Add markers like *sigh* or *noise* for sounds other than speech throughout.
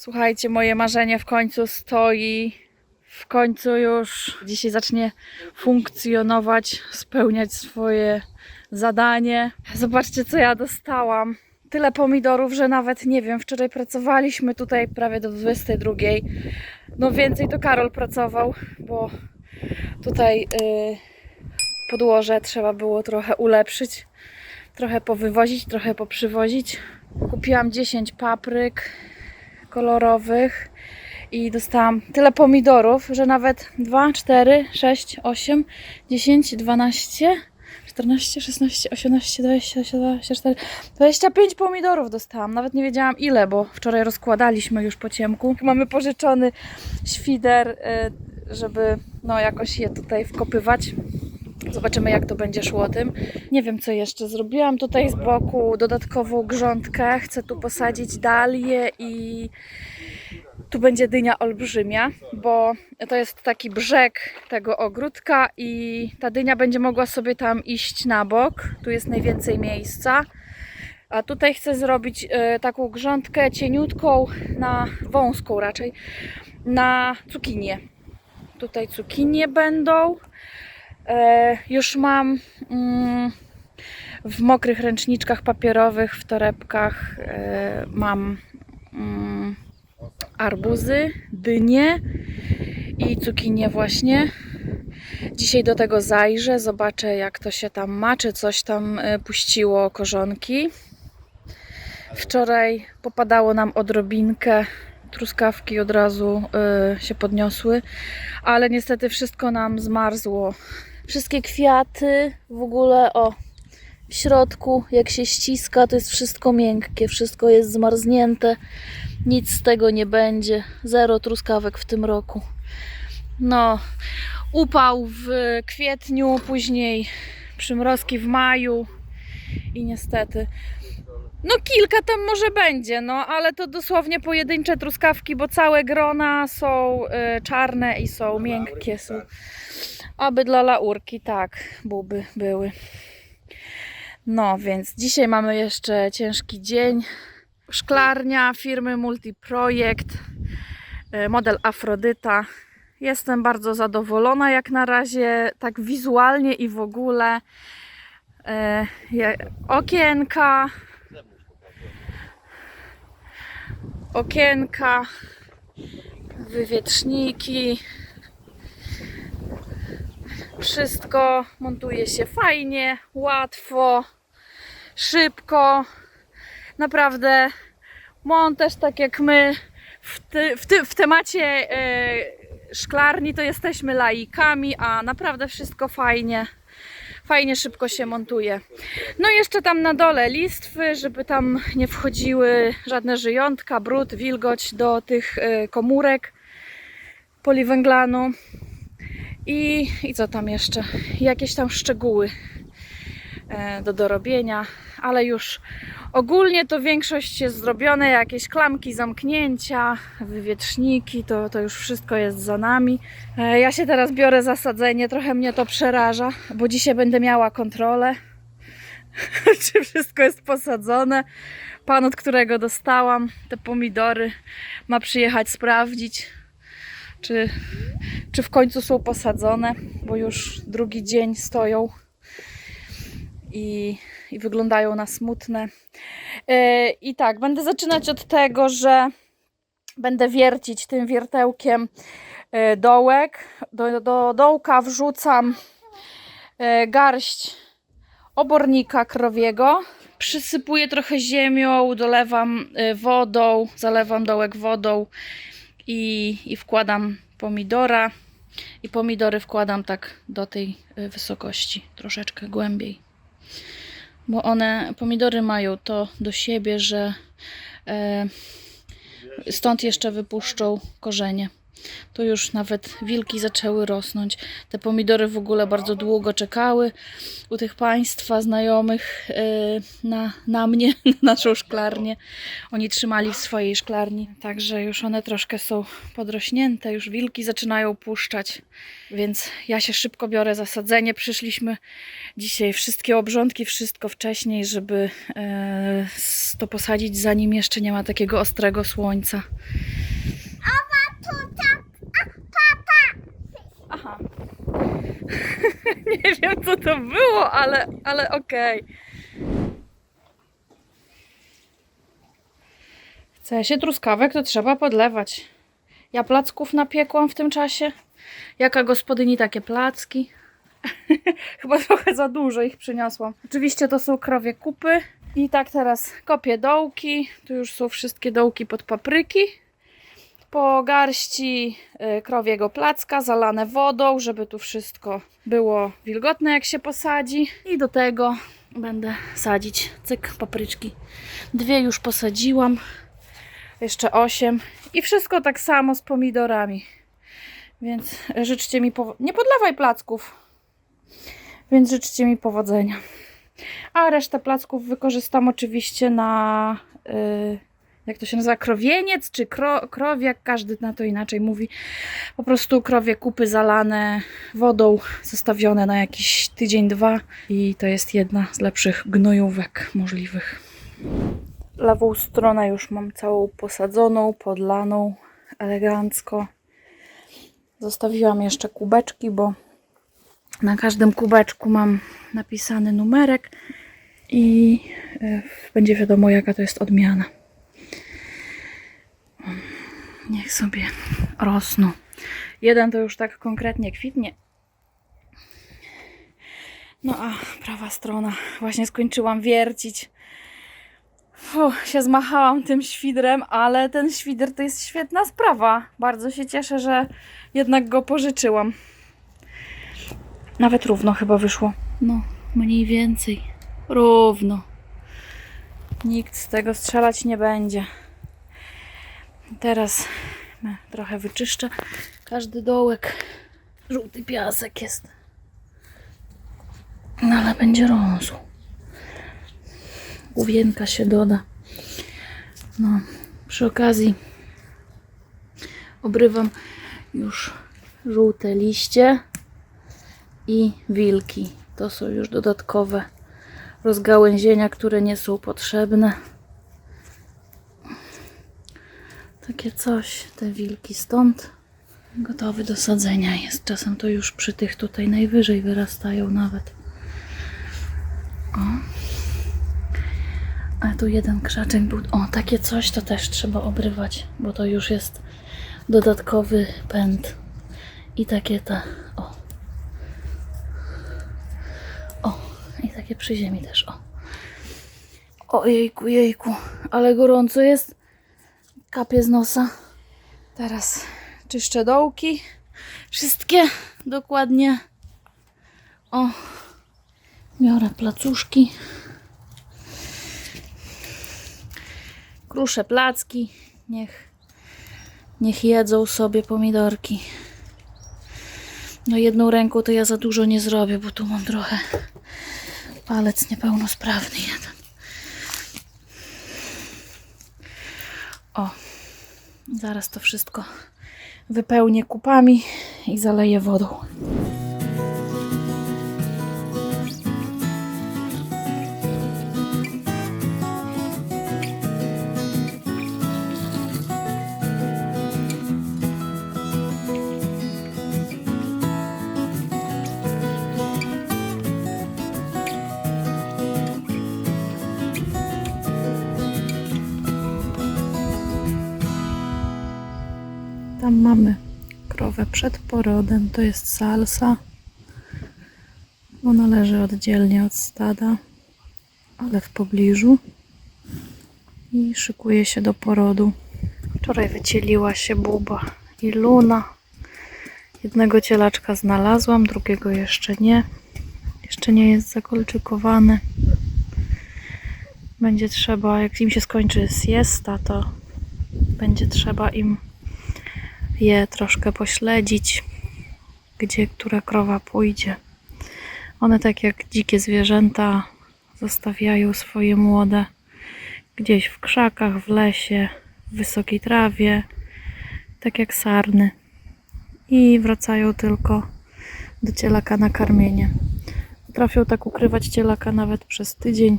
Słuchajcie, moje marzenie w końcu stoi. W końcu już dzisiaj zacznie funkcjonować, spełniać swoje zadanie. Zobaczcie, co ja dostałam. Tyle pomidorów, że nawet nie wiem. Wczoraj pracowaliśmy tutaj prawie do 22. No więcej to Karol pracował, bo tutaj y, podłoże trzeba było trochę ulepszyć, trochę powywozić, trochę poprzywozić. Kupiłam 10 papryk kolorowych i dostałam tyle pomidorów, że nawet 2, 4, 6, 8, 10, 12, 14, 16, 18, 20, 24, 25 pomidorów dostałam. Nawet nie wiedziałam ile, bo wczoraj rozkładaliśmy już po ciemku. Mamy pożyczony świder, y, żeby no jakoś je tutaj wkopywać. Zobaczymy, jak to będzie szło tym. Nie wiem, co jeszcze. Zrobiłam tutaj z boku dodatkową grządkę. Chcę tu posadzić dalię i tu będzie dynia olbrzymia, bo to jest taki brzeg tego ogródka i ta dynia będzie mogła sobie tam iść na bok. Tu jest najwięcej miejsca. A tutaj chcę zrobić e, taką grządkę cieniutką, na wąską raczej, na cukinię. Tutaj cukinie będą. E, już mam mm, w mokrych ręczniczkach papierowych, w torebkach e, mam mm, arbuzy, dynie i cukinie właśnie. Dzisiaj do tego zajrzę, zobaczę jak to się tam ma, czy coś tam e, puściło korzonki. Wczoraj popadało nam odrobinkę, truskawki od razu się podniosły, ale niestety wszystko nam zmarzło. Wszystkie kwiaty w ogóle, o, w środku, jak się ściska, to jest wszystko miękkie, wszystko jest zmarznięte. Nic z tego nie będzie. Zero truskawek w tym roku. No, upał w kwietniu, później przymrozki w maju i niestety. No kilka tam może będzie, no ale to dosłownie pojedyncze truskawki, bo całe grona są y, czarne i są miękkie. Są. Aby dla laurki, tak, buby były. No więc dzisiaj mamy jeszcze ciężki dzień. Szklarnia firmy Multiprojekt, e, model Afrodyta. Jestem bardzo zadowolona jak na razie, tak wizualnie i w ogóle. Je- Okienka, okienka, wywietrzniki. Wszystko montuje się fajnie, łatwo, szybko. Naprawdę montaż tak jak my w, ty, w, w temacie e, szklarni to jesteśmy laikami, a naprawdę wszystko fajnie. Fajnie szybko się montuje. No i jeszcze tam na dole listwy, żeby tam nie wchodziły żadne żyjątka, brud, wilgoć do tych e, komórek poliwęglanu. I, I co tam jeszcze? Jakieś tam szczegóły e, do dorobienia, ale już ogólnie to większość jest zrobione, jakieś klamki, zamknięcia, wywietrzniki, to, to już wszystko jest za nami. E, Ja się teraz biorę za sadzenie, trochę mnie to przeraża, bo dzisiaj będę miała kontrolę, *laughs* czy wszystko jest posadzone. Pan, od którego dostałam te pomidory, ma przyjechać sprawdzić, czy, czy w końcu są posadzone, bo już drugi dzień stoją i, i wyglądają na smutne. E, I tak, będę zaczynać od tego, że będę wiercić tym wiertełkiem e, dołek. Do, do dołka wrzucam e, garść obornika krowiego. Przysypuję trochę ziemią, dolewam wodą, zalewam dołek wodą i, i wkładam pomidora. I pomidory wkładam tak do tej wysokości, troszeczkę głębiej. Bo one, pomidory mają to do siebie, że e, stąd jeszcze wypuszczą korzenie. Tu już nawet wilki zaczęły rosnąć. Te pomidory w ogóle bardzo długo czekały u tych państwa znajomych e, na, na mnie, *laughs* na naszą szklarnię. Oni trzymali w swojej szklarni, także już one troszkę są podrośnięte, już wilki zaczynają puszczać, więc ja się szybko biorę za sadzenie. Przyszliśmy dzisiaj wszystkie obrządki, wszystko wcześniej, żeby e, to posadzić, zanim jeszcze nie ma takiego ostrego słońca. Aha. *laughs* Nie wiem co to było, ale, ale okej. Okay. Chce się truskawek, to trzeba podlewać. Ja placków napiekłam w tym czasie. Jaka gospodyni takie placki. *laughs* Chyba trochę za dużo ich przyniosłam. Oczywiście to są krowie kupy. I tak teraz kopię dołki. Tu już są wszystkie dołki pod papryki. Po garści y, krowiego placka zalane wodą, żeby tu wszystko było wilgotne jak się posadzi. I do tego będę sadzić cyk papryczki. Dwie już posadziłam. Jeszcze osiem. I wszystko tak samo z pomidorami. Więc życzcie mi Nie podlewaj placków. Więc życzcie mi powodzenia. A resztę placków wykorzystam oczywiście na. y, jak to się nazywa? Krowieniec czy kro, krowiak? Każdy na to inaczej mówi. Po prostu krowie kupy zalane wodą, zostawione na jakiś tydzień, dwa. I to jest jedna z lepszych gnojówek możliwych. Lewą stronę już mam całą posadzoną, podlaną elegancko. Zostawiłam jeszcze kubeczki, bo na każdym kubeczku mam napisany numerek i y, będzie wiadomo, jaka to jest odmiana. Niech sobie rosną. Jeden to już tak konkretnie kwitnie. No a prawa strona. Właśnie skończyłam wiercić. Fuh, się zmachałam tym świdrem, ale ten świder to jest świetna sprawa. Bardzo się cieszę, że jednak go pożyczyłam. Nawet równo chyba wyszło. No, mniej więcej. Równo. Nikt z tego strzelać nie będzie. Teraz e, trochę wyczyszczę każdy dołek. Żółty piasek jest. No ale będzie rósł. Główienka się doda. No, przy okazji obrywam już żółte liście i wilki. To są już dodatkowe rozgałęzienia, które nie są potrzebne. Takie coś, te wilki stąd. Gotowy do sadzenia jest. Czasem to już przy tych tutaj najwyżej wyrastają nawet. O. A tu jeden krzaczek był. O, takie coś to też trzeba obrywać, bo to już jest dodatkowy pęd. I takie te. O. O, i takie przy ziemi też. O. O jejku, jejku, ale gorąco jest. Kapie z nosa. Teraz czyszczę dołki. Wszystkie dokładnie. O. Biorę placuszki. Kruszę placki. Niech, niech jedzą sobie pomidorki. No jedną ręką to ja za dużo nie zrobię, bo tu mam trochę palec niepełnosprawny jeden. O, zaraz to wszystko wypełnię kupami i zaleję wodą. Mamy krowę przed porodem. To jest salsa. Ona leży oddzielnie od stada, ale w pobliżu. I szykuje się do porodu. Wczoraj wycieliła się Buba i Luna. Jednego cielaczka znalazłam, drugiego jeszcze nie. Jeszcze nie jest zakolczykowany. Będzie trzeba, jak im się skończy siesta, to będzie trzeba im je troszkę pośledzić, gdzie która krowa pójdzie. One, tak jak dzikie zwierzęta, zostawiają swoje młode gdzieś w krzakach, w lesie, w wysokiej trawie, tak jak sarny. I wracają tylko do cielaka na karmienie. Potrafią tak ukrywać cielaka nawet przez tydzień.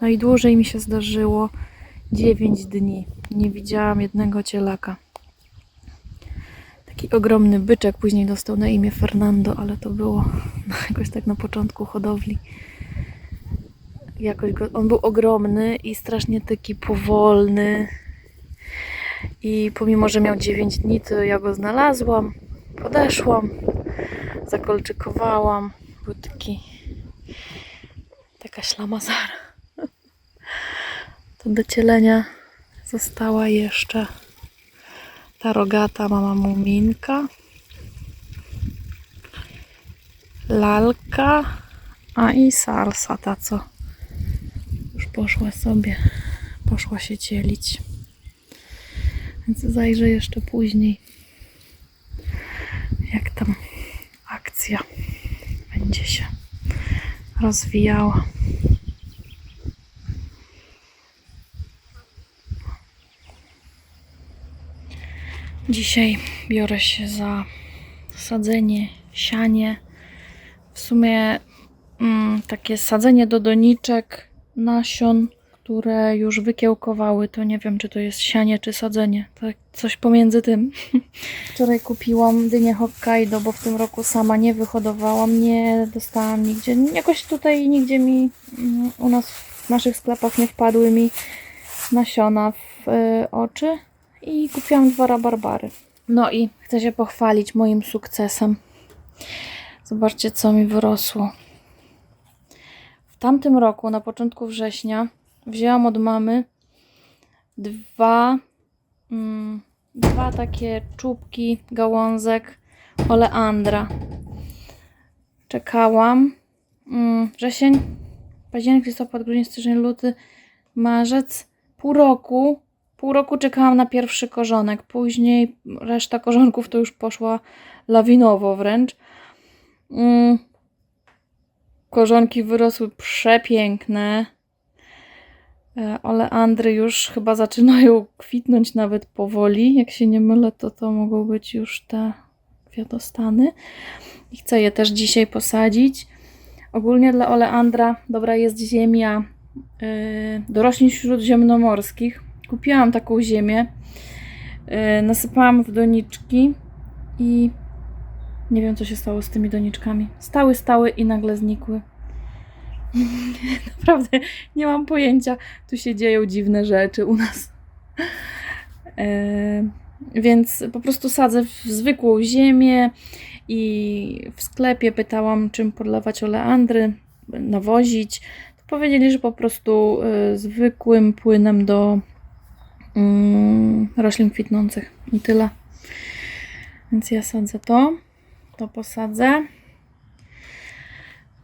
Najdłużej mi się zdarzyło 9 dni. Nie widziałam jednego cielaka Taki ogromny byczek, później dostał na imię Fernando, ale to było *laughs* jakoś tak na początku hodowli. Jakoś go, on był ogromny i strasznie taki powolny. I pomimo, że miał 9 dni, to ja go znalazłam, podeszłam, zakolczykowałam. Był taki, taka ślamazara. To *laughs* do cielenia została jeszcze ta rogata mama muminka, lalka, a i sarsa ta, co już poszła sobie, poszła się cielić. Więc zajrzę jeszcze później, jak tam akcja będzie się rozwijała. Dzisiaj biorę się za sadzenie, sianie. W sumie mm, takie sadzenie do doniczek nasion, które już wykiełkowały. To nie wiem, czy to jest sianie, czy sadzenie. Tak, coś pomiędzy tym. *laughs* Wczoraj kupiłam dynię Hokkaido, bo w tym roku sama nie wyhodowałam, nie dostałam nigdzie. Jakoś tutaj nigdzie mi mm, u nas w naszych sklepach nie wpadły mi nasiona w y, oczy i kupiłam dwa rabarbary. No i chcę się pochwalić moim sukcesem. Zobaczcie, co mi wyrosło. W tamtym roku, na początku września, wzięłam od mamy dwa, mm, dwa takie czubki gałązek oleandra. Czekałam. Mm, wrzesień, październik, listopad, grudzień, styczeń, luty, marzec. Pół roku Pół roku czekałam na pierwszy korzonek, później reszta korzonków to już poszła lawinowo wręcz. Mm. Korzonki wyrosły przepiękne. E, Oleandry już chyba zaczynają kwitnąć nawet powoli. Jak się nie mylę, to to mogą być już te kwiatostany. I chcę je też dzisiaj posadzić. Ogólnie dla oleandra dobra jest ziemia yy, do roślin śródziemnomorskich Kupiłam taką ziemię, yy, nasypałam w doniczki i nie wiem, co się stało z tymi doniczkami. Stały, stały i nagle znikły. *laughs* Naprawdę nie mam pojęcia. Tu się dzieją dziwne rzeczy u nas. Yy, więc po prostu sadzę w zwykłą ziemię i w sklepie pytałam, czym podlewać oleandry, nawozić. Powiedzieli, że po prostu y, zwykłym płynem do roślin kwitnących i tyle. Więc ja sadzę to, to posadzę.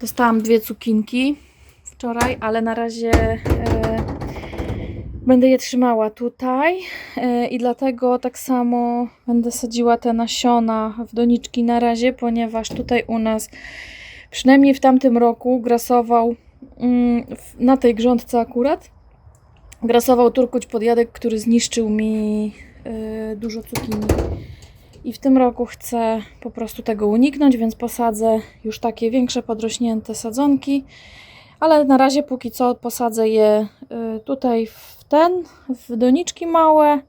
Dostałam dwie cukinki wczoraj, ale na razie e, będę je trzymała tutaj e, i dlatego tak samo będę sadziła te nasiona w doniczki na razie, ponieważ tutaj u nas przynajmniej w tamtym roku grasował mm, na tej grządce akurat grasował turkuć podjadek, który zniszczył mi y, dużo cukinii. I w tym roku chcę po prostu tego uniknąć, więc posadzę już takie większe, podrośnięte sadzonki. Ale na razie póki co posadzę je y, tutaj w ten, w doniczki małe.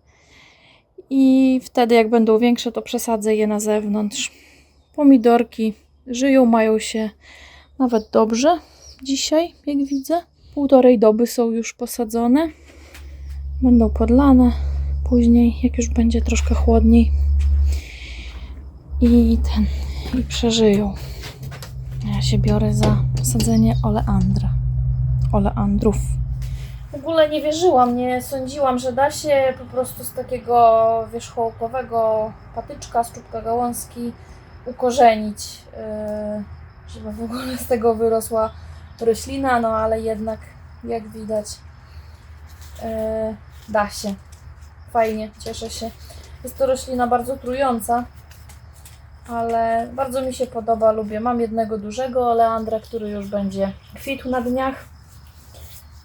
I wtedy jak będą większe, to przesadzę je na zewnątrz. Pomidorki żyją, mają się nawet dobrze dzisiaj, jak widzę. Półtorej doby są już posadzone. Będą podlane później, jak już będzie troszkę chłodniej. I ten, i przeżyją. Ja się biorę za sadzenie oleandra. Oleandrów. W ogóle nie wierzyłam, nie sądziłam, że da się po prostu z takiego wierzchołkowego patyczka, z czubka gałązki ukorzenić, yy, żeby w ogóle z tego wyrosła roślina, no ale jednak jak widać yy, da się. Fajnie, cieszę się. Jest to roślina bardzo trująca, ale bardzo mi się podoba, lubię. Mam jednego dużego oleandra, który już będzie kwitł na dniach.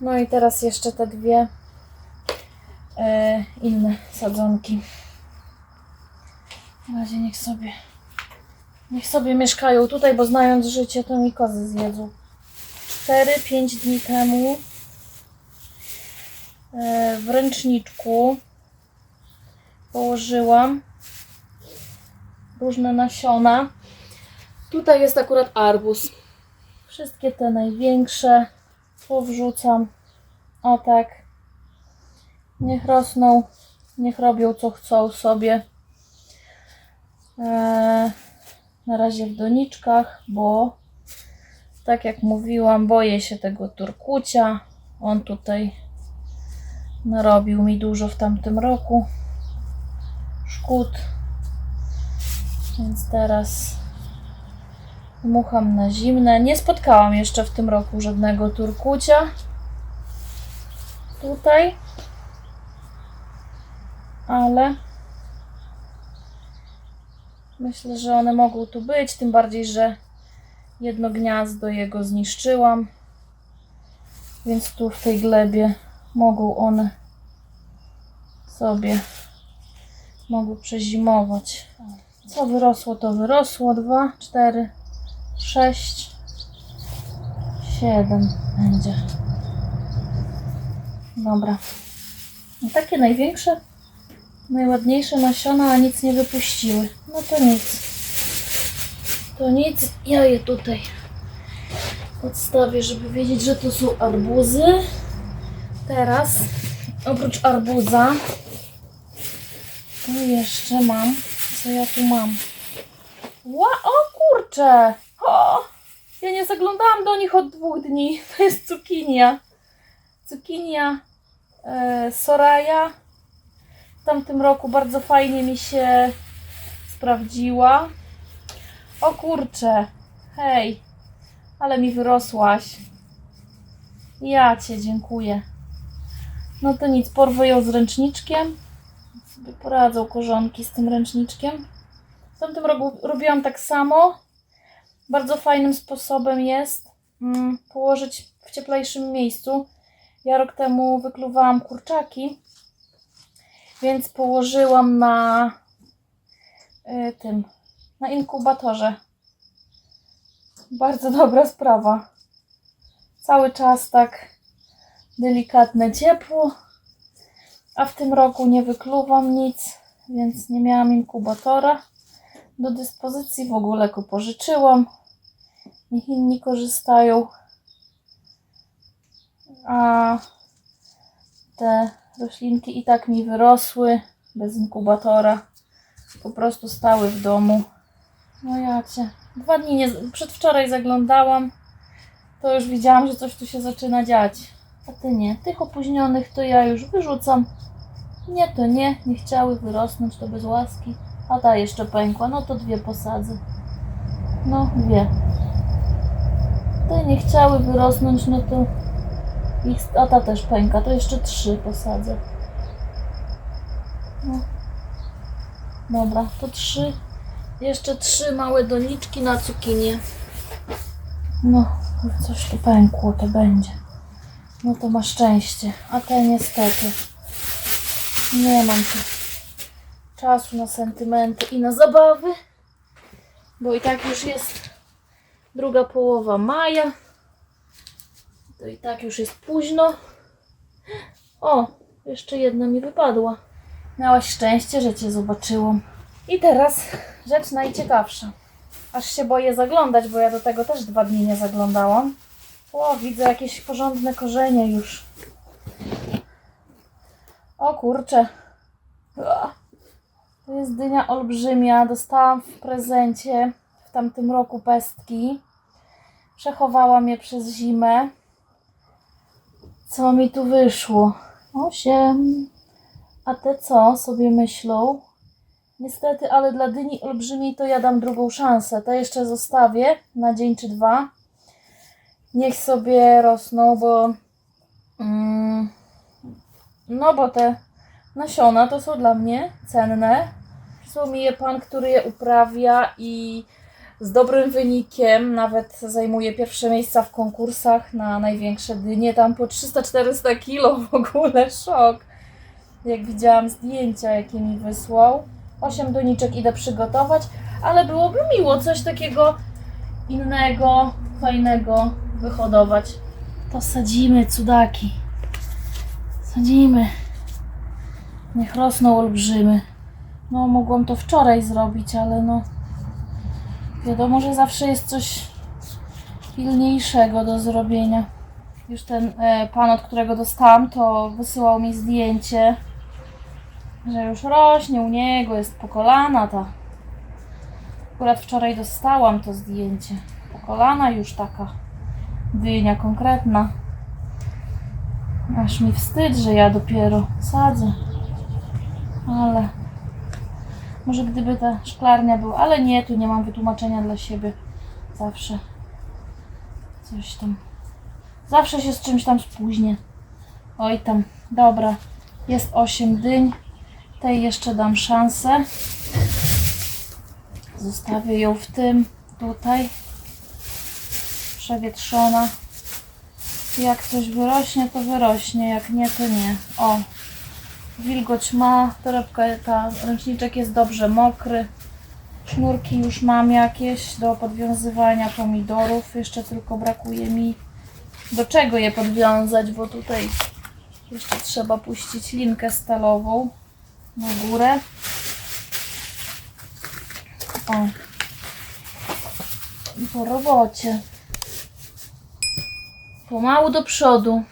No i teraz jeszcze te dwie e, inne sadzonki. Na razie niech sobie niech sobie mieszkają tutaj, bo znając życie, to mi kozy zjedzą. 4-5 dni temu e, w ręczniczku położyłam różne nasiona. Tutaj jest akurat arbuz. Wszystkie te największe powrzucam. O tak. Niech rosną, niech robią co chcą sobie. Eee, na razie w doniczkach, bo tak jak mówiłam, boję się tego turkucia. On tutaj narobił mi dużo w tamtym roku szkód. Więc teraz dmucham na zimne. Nie spotkałam jeszcze w tym roku żadnego turkucia. Tutaj. Ale myślę, że one mogą tu być. Tym bardziej, że jedno gniazdo jego zniszczyłam. Więc tu w tej glebie mogą one sobie mogą przezimować. Co wyrosło, to wyrosło. Dwa, cztery, sześć, siedem będzie. Dobra. I takie największe, najładniejsze nasiona, a nic nie wypuściły. No to nic. To nic. Ja je tutaj odstawię, żeby wiedzieć, że to są arbuzy. Teraz, oprócz arbuza, to jeszcze mam. Co ja tu mam? Ła, o kurczę! O! Ja nie zaglądałam do nich od dwóch dni. *laughs* To jest cukinia. Cukinia e, Soraya. W tamtym roku bardzo fajnie mi się sprawdziła. O kurczę! Hej! Ale mi wyrosłaś. Ja Cię dziękuję. No to nic, porwę ją z ręczniczkiem sobie poradzą korzonki z tym ręczniczkiem. W tamtym roku robiłam tak samo. Bardzo fajnym sposobem jest mm, położyć w cieplejszym miejscu. Ja rok temu wykluwałam kurczaki, więc położyłam na y, tym, na inkubatorze. Bardzo *laughs* dobra sprawa. Cały czas tak delikatne ciepło. A w tym roku nie wykluwam nic, więc nie miałam inkubatora do dyspozycji. W ogóle go pożyczyłam. Niech inni korzystają. A te roślinki i tak mi wyrosły bez inkubatora. Po prostu stały w domu. No ja cię. Dwa dni nie. Przedwczoraj zaglądałam. To już widziałam, że coś tu się zaczyna dziać. A ty nie. Tych opóźnionych to ja już wyrzucam. Nie, to nie. Nie chciały wyrosnąć, to bez łaski. A ta jeszcze pękła. No to dwie posadzę. No, dwie. Te nie chciały wyrosnąć, no to ich, a ta też pęka. To jeszcze trzy posadzę. No. Dobra, to trzy. Jeszcze trzy małe doniczki na cukinię. No, coś tu pękło, to będzie. No to ma szczęście. A te niestety. Nie mam tu czasu na sentymenty i na zabawy. Bo i tak już jest druga połowa maja. To i tak już jest późno. O, jeszcze jedna mi wypadła. Miałaś szczęście, że cię zobaczyłam. I teraz rzecz najciekawsza. Aż się boję zaglądać, bo ja do tego też dwa dni nie zaglądałam. O, widzę jakieś porządne korzenie już. O kurczę. To jest dynia olbrzymia. Dostałam w prezencie w tamtym roku pestki. Przechowałam je przez zimę. Co mi tu wyszło? Osiem. A te co sobie myślą? Niestety, ale dla dyni olbrzymiej to ja dam drugą szansę. Te jeszcze zostawię na dzień czy dwa. Niech sobie rosną, bo mm, no bo te nasiona to są dla mnie cenne. Przysłał mi je pan, który je uprawia i z dobrym wynikiem, nawet zajmuje pierwsze miejsca w konkursach na największe dynie, tam po 300-400 kilo w ogóle, szok. Jak widziałam zdjęcia, jakie mi wysłał. 8 doniczek idę przygotować, ale byłoby miło coś takiego innego, fajnego wyhodować. To sadzimy cudaki. Sadzimy. Niech rosną olbrzymy. No, mogłam to wczoraj zrobić, ale no. Wiadomo, że zawsze jest coś pilniejszego do zrobienia. Już ten e, pan, od którego dostałam, to wysyłał mi zdjęcie, że już rośnie u niego, jest po kolana ta. Akurat wczoraj dostałam to zdjęcie. Po kolana już taka dynia konkretna. Aż mi wstyd, że ja dopiero sadzę. Ale może gdyby ta szklarnia była, ale nie, tu nie mam wytłumaczenia dla siebie. Zawsze coś tam. Zawsze się z czymś tam spóźnię. Oj tam, dobra. Jest 8 dyń. Tej jeszcze dam szansę. Zostawię ją w tym, tutaj. Przewietrzona. Jak coś wyrośnie, to wyrośnie. Jak nie, to nie. O, wilgoć ma. Torebka, ta ręczniczek jest dobrze mokry. Sznurki już mam jakieś do podwiązywania pomidorów. Jeszcze tylko brakuje mi do czego je podwiązać, bo tutaj jeszcze trzeba puścić linkę stalową na górę. O. I po robocie. Pomału do przodu.